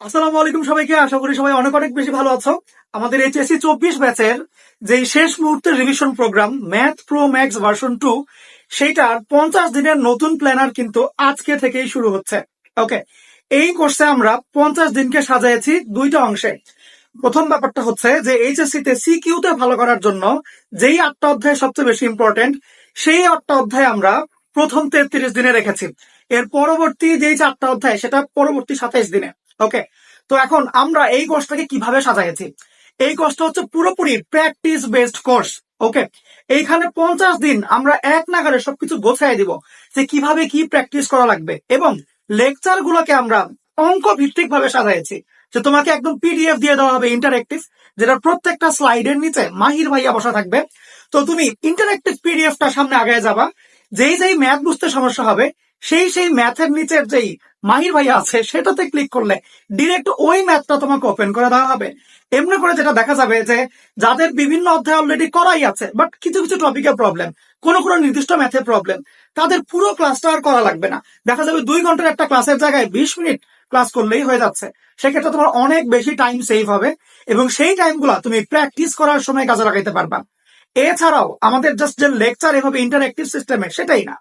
আসসালামু আলাইকুম সবাইকে। আশা করি সবাই অনেক অনেক বেশি ভালো আছো। আমাদের এইচএসসি চব্বিশ ব্যাচের যে শেষ মুহূর্তের revision programme math pro max version two সেইটার পঞ্চাশ দিনের নতুন প্ল্যানার কিন্তু আজকে থেকেই শুরু হচ্ছে। ওকে এই কোর্সে আমরা পঞ্চাশ দিনকে সাজাইছি দুইটা অংশে। প্রথম ব্যাপারটা হচ্ছে যে এইচএসসি তে সিকিউ তে ভালো করার জন্য যেই আটটা অধ্যায় সবচেয়ে বেশি ইম্পর্টেন্ট সেই আটটা অধ্যায় আমরা প্রথম তেত্রিশ দিনে রেখেছি। এর পরবর্তী যেই চারটা অধ্যায়, সেটা পরবর্তী সাতাইশ দিনে। ওকে তো এখন আমরা এই কোর্সটাকে কীভাবে সাজাইছি এই কোর্সটা হচ্ছে পুরোপুরি প্র্যাকটিস বেসড কোর্স ওকে এইখানে পঞ্চাশ দিন আমরা এক নাগারে সবকিছু গোছাই দিব যে কীভাবে কি প্র্যাকটিস করা লাগবে এবং লেকচার গুলোকে আমরা অঙ্ক ভিত্তিক ভাবে সাজাইছি যে তোমাকে একদম পিডিএফ দিয়ে দেওয়া হবে ইন্টারেক্টিভ যেটা প্রত্যেকটা স্লাইডের নিচে মাহির ভাইয়া বসা থাকবে। তো তুমি ইন্টারেক্টিভ পিডিএফটা সামনে আগে যাবা। যেই যেই ম্যাথ বুঝতে সমস্যা হবে সেই সেই ম্যাথের নিচের যেই মাহির ভাইয়া আছে, সেটাতে ক্লিক করলে ডিরেক্ট ওই ম্যাথটা তোমাকে ওপেন করে দেওয়া হবে। এমনি করে যেটা দেখা যাবে যে, যাদের বিভিন্ন অধ্যায় অলরেডি করাই আছে বাট কিছু কিছু টপিকের প্রবলেম কোনো কোনো নির্দিষ্ট ম্যাথের প্রবলেম তাদের পুরো ক্লাসটা আর করা লাগবে না। দেখা যাবে দুই ঘণ্টার একটা ক্লাসের জায়গায় বিশ মিনিট ক্লাস করলেই হয়ে যাচ্ছে। সেক্ষেত্রে তোমার অনেক বেশি টাইম সেভ হবে এবং সেই টাইমগুলো তুমি প্র্যাকটিস করার সময় কাজে লাগাইতে পারবা। এছাড়াও আমাদের জাস্ট যে লেকচার এভাবে ইন্টারেক্টিভ সিস্টেমে সেটাই না।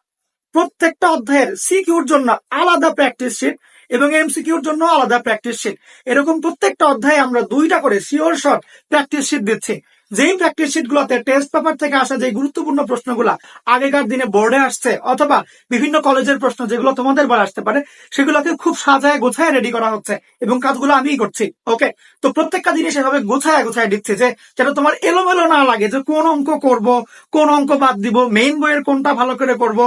প্রত্যেকটা অধ্যায়ের সিকিউর জন্য আলাদা প্র্যাকটিস শিট এবং এমসিকিউর জন্য আলাদা প্র্যাকটিস শিট। এরকম প্রত্যেকটা অধ্যায়ে আমরা দুইটা করে সিওর শর্ট প্র্যাকটিস শিট দিচ্ছি। যেই প্র্যাকটিস শিট গুলোতে টেস্ট পেপার থেকে আসা যে গুরুত্বপূর্ণ প্রশ্নগুলা আগেকার দিনে বোর্ডে আসছে অথবা বিভিন্ন কলেজের প্রশ্ন যেগুলো তোমাদের বার আসতে পারে, সেগুলোকে খুব সাজায় গোছায় রেডি করা হচ্ছে এবং কাজগুলো আমিই করছি ওকে তো প্রত্যেকটা জিনিস এভাবে গোছায় গোছায় দিচ্ছে যে, যেন তোমার এলোমেলো না লাগে যে কোন অঙ্ক করব, কোন অঙ্ক বাদ দিব মেইন বইয়ের কোনটা ভালো করে করব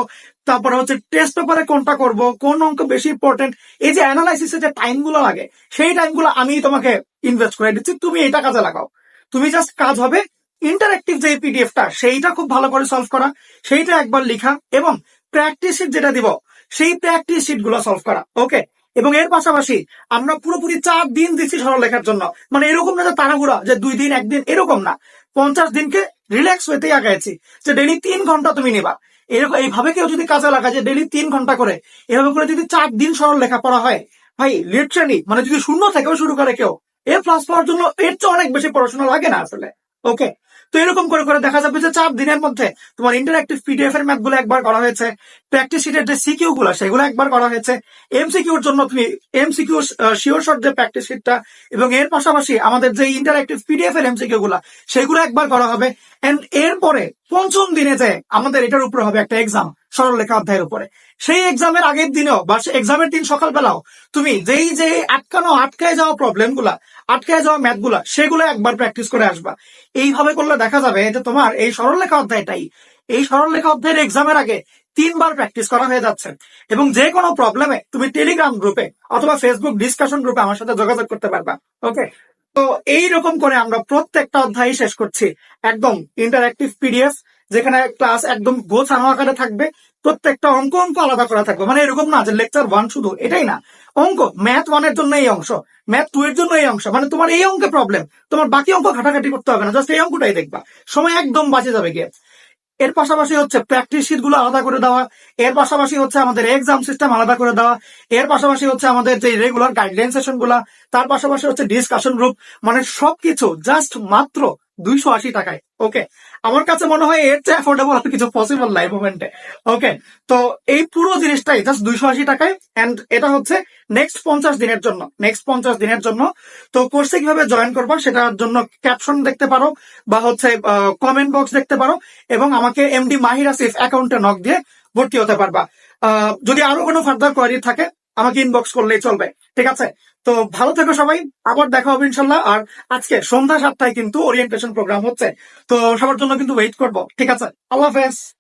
তারপরে হচ্ছে টেস্ট পেপারে কোনটা করব, কোন অঙ্ক বেশি ইম্পর্টেন্ট এই যে অ্যানালাইসিসের যে টাইমগুলো লাগে, সেই টাইমগুলো আমি তোমাকে ইনভেস্ট করে দিচ্ছি, তুমি এটা কাজে লাগাও। তুমি জাস্ট কাজ হবে ইন্টারেক্টিভ যে পিডিএফটা সেইটা খুব ভালো করে সলভ করা, সেইটা একবার লেখা এবং প্র্যাকটিস শিট যেটা দিব, সেই প্র্যাকটিস শিটগুলো সলভ করা ওকে এবং এর পাশাপাশি আমরা পুরোপুরি চার দিন দিচ্ছি সরল লেখার জন্য মানে এরকম না যে তাড়াহুড়া, যে দুই দিন, একদিন, এরকম না। পঞ্চাশ দিনকে রিল্যাক্স হইতেই আগাইছি, যে ডেলি তিন ঘণ্টা তুমি নিবা। এরকম এইভাবে কেউ যদি কাজে লাগা যে ডেলি তিন ঘণ্টা করে, এভাবে করে যদি চার দিন সরল লেখা পড়া হয়, ভাই লিটারালি মানে যদি শূন্য থেকেও শুরু করে কেউ এ প্লাস পাওয়ার জন্য এর চেয়ে অনেক বেশি পড়াশোনা লাগে না আসলে ওকে তো এরকম করে করে দেখা যাবে যে চার দিনের মধ্যে তোমার ইন্টারাক্টিভ পিডিএফ এর ম্যাথগুলো একবার করা হয়েছে প্র্যাকটিস শিটের যে সিকিউ গুলো, সেগুলো একবার করা হয়েছে এমসিকিউর জন্য তুমি এমসিকিউ শিওর শর্ট যে প্র্যাকটিস শিটটা এবং এর পাশাপাশি আমাদের যে ইন্টারাক্টিভ পিডিএফ এর এমসিকিউ গুলা, সেগুলো একবার করা হবে এন্ড এরপরে পঞ্চম দিনে যে আমাদের এটার উপরে হবে একটা এক্সাম সরল লেখা অধ্যায়ের উপরে। সেই এক্সামের আগের দিনেও বা এক্সামের দিন সকালবেলাও তুমি যেই যে আটকানো, আটকায় যাওয়া প্রবলেমগুলা আটকায় যাওয়া ম্যাথগুলা সেগুলো একবার প্র্যাকটিস করে আসবা। এইভাবে করলে দেখা যাবে যে তোমার এই সরল লেখা অধ্যায়টাই, এই সরল লেখা অধ্যায়ের এক্সামের আগে তিনবার প্র্যাকটিস করা হয়ে যাচ্ছে। এবং যে কোনো প্রবলেমে তুমি টেলিগ্রাম গ্রুপে অথবা ফেসবুক ডিসকাশন গ্রুপে আমার সাথে যোগাযোগ করতে পারবা। ওকে তো এই রকম করে আমরা প্রত্যেকটা অধ্যায় শেষ করছি। একদম ইন্টারঅ্যাক্টিভ পিডিএফ যেখানে ক্লাস একদম গোছানো আকারে থাকবে। প্রত্যেকটা অঙ্ক অঙ্ক আলাদা করা থাকবে। মানে এরকম না যে লেকচার ওয়ান শুধু এটাই না। অঙ্ক ম্যাথ ওয়ানের জন্য এই অংশ ম্যাথ টু এর জন্য এই অংশ। মানে তোমার এই অঙ্কে প্রবলেম তোমার বাকি অঙ্ক ঘাটাঘাটি করতে হবে না জাস্ট এই অঙ্কটাই দেখবা। সময় একদম বাঁচে যাবে গিয়ে। এর পাশাপাশি হচ্ছে প্র্যাকটিস শিটগুলো আলাদা করে দেওয়া, এর পাশাপাশি হচ্ছে আমাদের এক্সাম সিস্টেম আলাদা করে দেওয়া, এর পাশাপাশি হচ্ছে আমাদের যে রেগুলার গাইডলাইন সেশনগুলা, তার পাশাপাশি হচ্ছে ডিসকাশন গ্রুপ মানে সবকিছু জাস্ট মাত্র দুইশো আশি টাকায় ওকে আমার কাছে মনে হয় এর চেয়ে অ্যাফোর্ডেবল আর কিছু পসিবল নাই মোমেন্টে ওকে তো এই পুরো জিনিসটাই জাস্ট দুইশো আশি টাকায় এন্ড এটা হচ্ছে নেক্সট পঞ্চাশ দিনের জন্য নেক্সট পঞ্চাশ দিনের জন্য। তো কোর্সে কীভাবে জয়েন করব সেটার জন্য ক্যাপশন দেখতে পারো, বা হচ্ছে কমেন্ট বক্স দেখতে পারো, এবং আমাকে এমডি মাহির আসিফ অ্যাকাউন্টে নক দিয়ে ভর্তি হতে পারবা। যদি আরও কোনো ফার্দার কোয়ারি থাকে আমাকে ইনবক্স করলেই চলবে। ঠিক আছে? তো ভালো থেকো সবাই, আবার দেখা হবে ইনশাল্লাহ। আর আজকে সন্ধ্যা সাতটায় কিন্তু ওরিয়েন্টেশন প্রোগ্রাম হচ্ছে। তো সবার জন্য কিন্তু ওয়েট করব। ঠিক আছে? আল্লাহ হাফেজ।